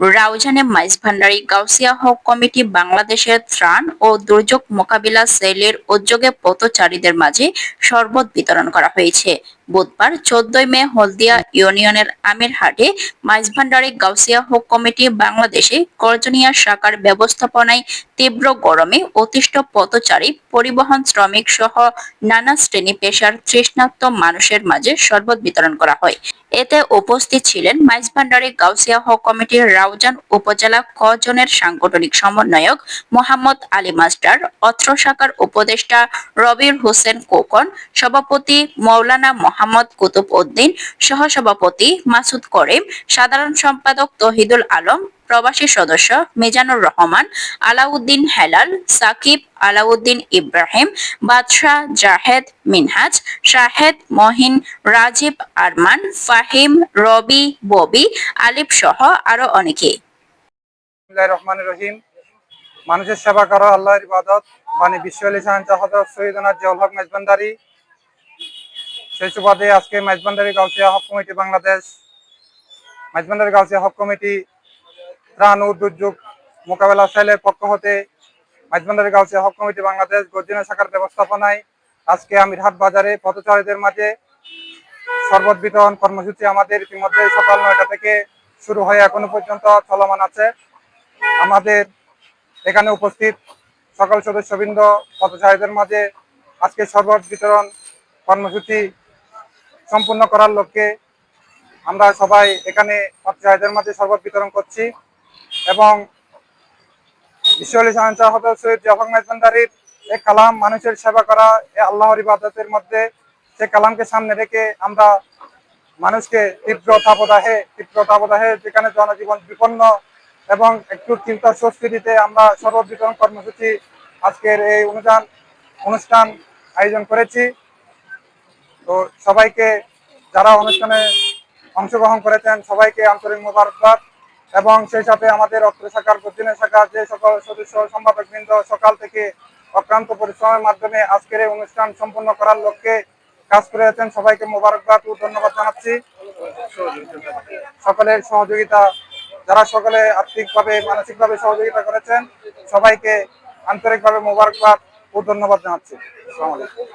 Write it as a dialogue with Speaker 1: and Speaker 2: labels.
Speaker 1: রাউজানে মাইজ ভান্ডারী গাউসিয়া হক কমিটি বাংলাদেশের ত্রাণ ও দুর্যোগ মোকাবিলা সেলের উদ্যোগে পথচারীদের মাঝে শরবত বিতরণ করা হয়েছে। বুধবার চোদ্দই মে হলদিয়া ইউনিয়নের আমিরহাটে মাইজ ভান্ডারী গাউসিয়া হক কমিটি বাংলাদেশে করজনিয়া শাখার ব্যবস্থাপনায় তীব্র গরমে অতিষ্ঠ পথচারী, পরিবহন শ্রমিক সহ নানা শ্রেণি পেশার তৃষ্ণার্ত মানুষের মাঝে শরবত বিতরণ করা হয়। এতে উপস্থিত ছিলেন মাইজভান্ডারি গাউসিয়া হক কমিটির রাউজান উপজেলা ক জনের সাংগঠনিক সমন্বয়ক মোহাম্মদ আলী মাস্টার, অত্র শাখার উপদেষ্টা রবির হোসেন কোকন, সভাপতি মৌলানা মোহাম্মদ কুতুব উদ্দিন সহসভাপতি মাসুদ করিম, সাধারণ সম্পাদক তহিদুল আলম প্রবাসী সদস্য মিজানুর রহমান, আলাউদ্দিন হেলাল, সাকিব আলাউদ্দিন ইব্রাহিম, বাদশাহ জাহেদ মিনহাজ, শাহেদ মহিন, রাজীব আরমান, ফাহিম, রবি, ববি, আলিফ সহ আরও অনেকে
Speaker 2: মানুষের সেবা করো, আল্লাহর ইবাদত। মানে বিশ্ব আলী হজরত সৈয়দনাথ জিয়াউল হক মেজবান্ডারি সেই সুবাদে আজকে মেজবান্ডারি গাউসিয়া হক কমিটি বাংলাদেশ। মেজবান্ডারি গাউসিয়া হক কমিটি ত্রাণ ও দুর্যোগ মোকাবেলা সেলের পক্ষ হতে মাঝবান্ডারি গাউসিয়া হক কমিটি বাংলাদেশ গর্জিনা শাখার ব্যবস্থাপনায় আজকে আমিরহাট বাজারে পথচারীদের মাঝে শরবত বিতরণ কর্মসূচি আমাদের ইতিমধ্যে সকাল নয়টা থেকে শুরু হয়ে, এখনও পর্যন্ত চলমান আছে। আমাদের এখানে উপস্থিত সকল সদস্যবৃন্দ, পথচারীদের মাঝে আজকে শরবত বিতরণ কর্মসূচি সম্পূর্ণ করার লক্ষ্যে আমরা সবাই এখানে পথচারীদের মাঝে শরবত বিতরণ করছি। এবং ঈশ্বরী সাহায্য হতে সৈয়দ জাফর মেজবান্ডারির এ কালাম মানুষের সেবা করা এ আল্লাহর ইবাদতের মধ্যে সে কালামকে সামনে রেখে আমরা মানুষকে তীব্র তাপদাহে তীব্র তাপদাহে যেখানে জনজীবন বিপন্ন এবং একটু চিন্তার স্বস্তি দিতে আমরা শরৎ বিতরণ কর্মসূচি আজকের এই অনুষ্ঠান অনুষ্ঠান আয়োজন করেছি। তো সবাইকে যারা অনুষ্ঠানে অংশগ্রহণ করেছেন, সবাইকে আন্তরিক মোবারকবাদ। এবং সেই সাথে আমাদের অত্র শাখার পশ্চিমের শাখার যে সকল সদস্য সম্পাদক বৃন্দ সকাল থেকে অক্রান্ত পরিশ্রমের মাধ্যমে আজকের এই অনুষ্ঠান সম্পন্ন করার লক্ষ্যে কাজ করে আছেন। সবাইকে মোবারকবাদ ও ধন্যবাদ জানাচ্ছি। সকলের সহযোগিতা, যারা সকলে আর্থিকভাবে, মানসিকভাবে সহযোগিতা করেছেন, সবাইকে আন্তরিকভাবে মোবারকবাদ ও ধন্যবাদ জানাচ্ছি। আসসালামু আলাইকুম।